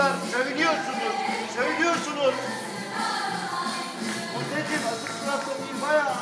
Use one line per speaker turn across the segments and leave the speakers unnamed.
Çocuklar söylüyorsunuz, söylüyorsunuz. Muhteşem asıl sırası değil bayağı.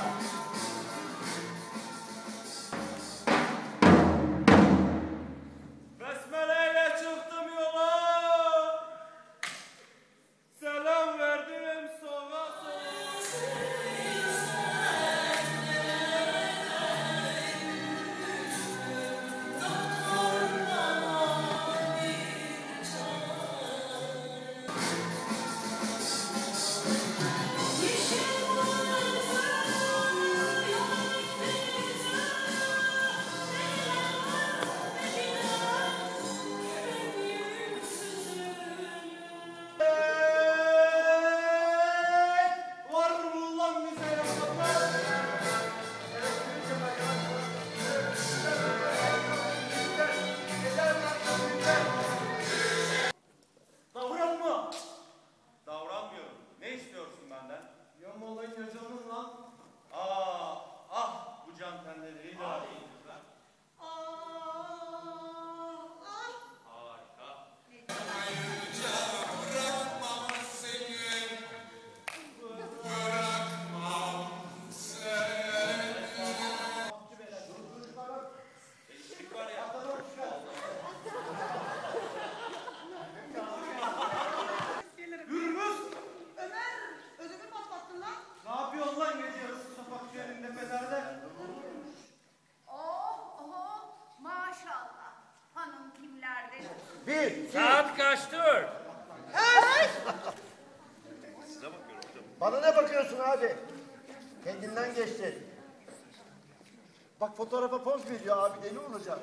Bir, iki.
Saat kaçtır?
Bana ne bakıyorsun abi? Kendinden geçti. Bak fotoğrafa poz veriyor abi deli olacak.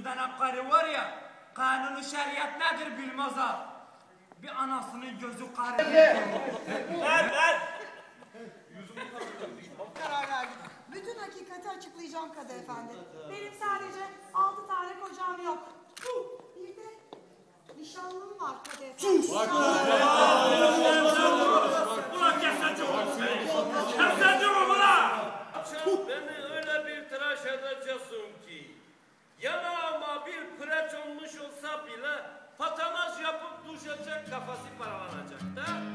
Hürmüz'den karı var ya, kanunu şeriat nedir bilmez ha. Bir anasının gözü karı. Ver ver.
Bütün hakikati açıklayacağım Kadı Efendi. Benim sadece altı tane kocam yok. Bir de nişanlım var Kadı Efendi.
Ulan kesenci oğlum. Kesenci oğlum ulan.
Beni öyle bir tıraş edeceksin olmuş olsa bile patanaj yapıp düşecek kafası paralanacak da.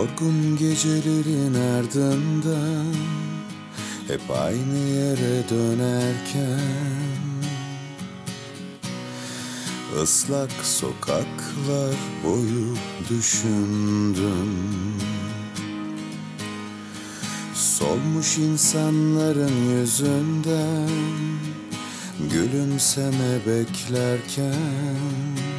Yorgun gecelerin ardından Hep aynı yere dönerken ıslak sokaklar boyu düşündüm. Solmuş insanların yüzünden Gülümseme beklerken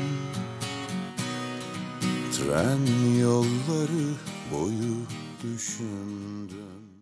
Tren yolları boyu düşündüm